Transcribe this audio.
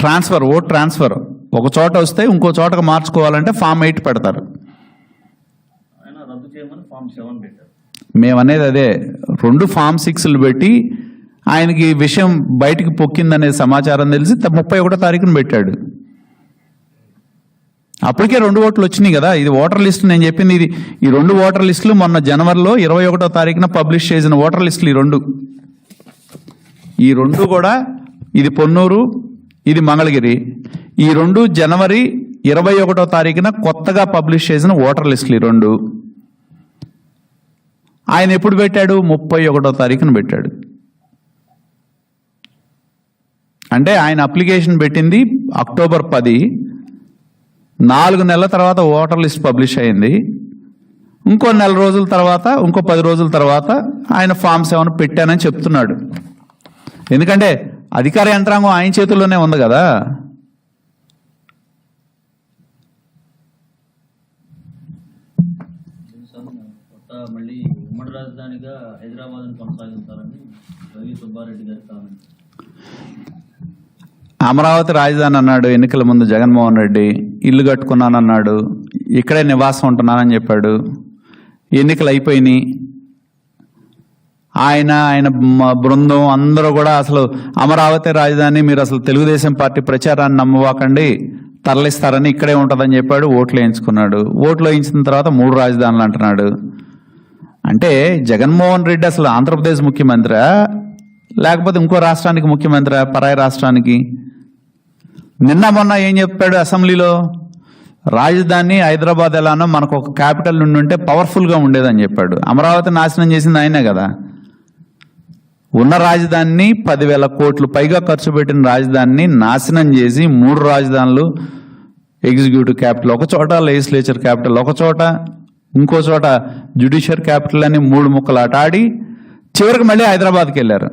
Transfer vote transfer ఒక చోట వస్తే ఇంకో చోటకు మార్చుకోవాలంటే ఫామ్ ఎయిట్ పెడతారు. మేము అనేది అదే. రెండు ఫామ్ సిక్స్లు పెట్టి ఆయనకి విషయం బయటికి పొక్కిందనే సమాచారం తెలిసి ముప్పై ఒకటో తారీఖున పెట్టాడు. అప్పటికే రెండు ఓట్లు వచ్చినాయి కదా. ఇది ఓటర్ లిస్ట్ నేను చెప్పింది ఇది. ఈ రెండు ఓటర్ లిస్టులు మొన్న జనవరిలో ఇరవై ఒకటో తారీఖున పబ్లిష్ చేసిన ఓటర్ లిస్టులు ఈ రెండు. ఈ రెండు కూడా ఇది పొన్నూరు ఇది మంగళగిరి. ఈ రెండు జనవరి ఇరవై ఒకటో తారీఖున కొత్తగా పబ్లిష్ చేసిన ఓటర్ లిస్టులు ఈ రెండు. ఆయన ఎప్పుడు పెట్టాడు? ముప్పై ఒకటో తారీఖున పెట్టాడు. అంటే ఆయన అప్లికేషన్ పెట్టింది అక్టోబర్ పది. నాలుగు నెలల తర్వాత ఓటర్ లిస్ట్ పబ్లిష్ అయింది. ఇంకో నెల రోజుల తర్వాత ఇంకో పది రోజుల తర్వాత ఆయన ఫామ్ సెవెన్ పెట్టానని చెప్తున్నాడు. ఎందుకంటే అధికార యంత్రాంగం ఆయన చేతుల్లోనే ఉంది కదా? మళ్ళీ ఉమ్మడి రాజధానిగా హైదరాబాద్ రవి సుబ్బారెడ్డి గారి కామెంట్ అమరావతి రాజధాని అన్నాడు ఎన్నికల ముందు జగన్మోహన్ రెడ్డి ఇల్లు కట్టుకున్నానన్నాడు ఇక్కడే నివాసం ఉంటున్నానని చెప్పాడు ఎన్నికలు అయిపోయినాయి ఆయన ఆయన బృందం అందరూ కూడా అసలు అమరావతి రాజధాని మీరు అసలు తెలుగుదేశం పార్టీ ప్రచారాన్ని నమ్మవాకండి తరలిస్తారని ఇక్కడే ఉంటుందని చెప్పాడు ఓట్లు వేయించుకున్నాడు. ఓట్లు వేయించిన తర్వాత మూడు రాజధానులు అంటున్నాడు. అంటే జగన్మోహన్ రెడ్డి అసలు ఆంధ్రప్రదేశ్ ముఖ్యమంత్రి? లేకపోతే ఇంకో రాష్ట్రానికి ముఖ్యమంత్రి? పరాయి రాష్ట్రానికి? నిన్న మొన్న ఏం చెప్పాడు అసెంబ్లీలో? రాజధాని హైదరాబాద్ ఎలానో మనకు ఒక క్యాపిటల్ నుండి ఉంటే పవర్ఫుల్గా ఉండేదని చెప్పాడు. అమరావతి నాశనం చేసింది ఆయనే కదా. ఉన్న రాజధానిని పదివేల కోట్లు పైగా ఖర్చు పెట్టిన రాజధానిని నాశనం చేసి మూడు రాజధానులు ఎగ్జిక్యూటివ్ క్యాపిటల్ ఒక చోట లెజిస్లేచర్ క్యాపిటల్ ఒక చోట ఇంకో చోట జ్యుడిషియర్ క్యాపిటల్ అని మూడు ముక్కలు ఆట ఆడి చివరికి మళ్ళీ హైదరాబాద్కి వెళ్ళారు.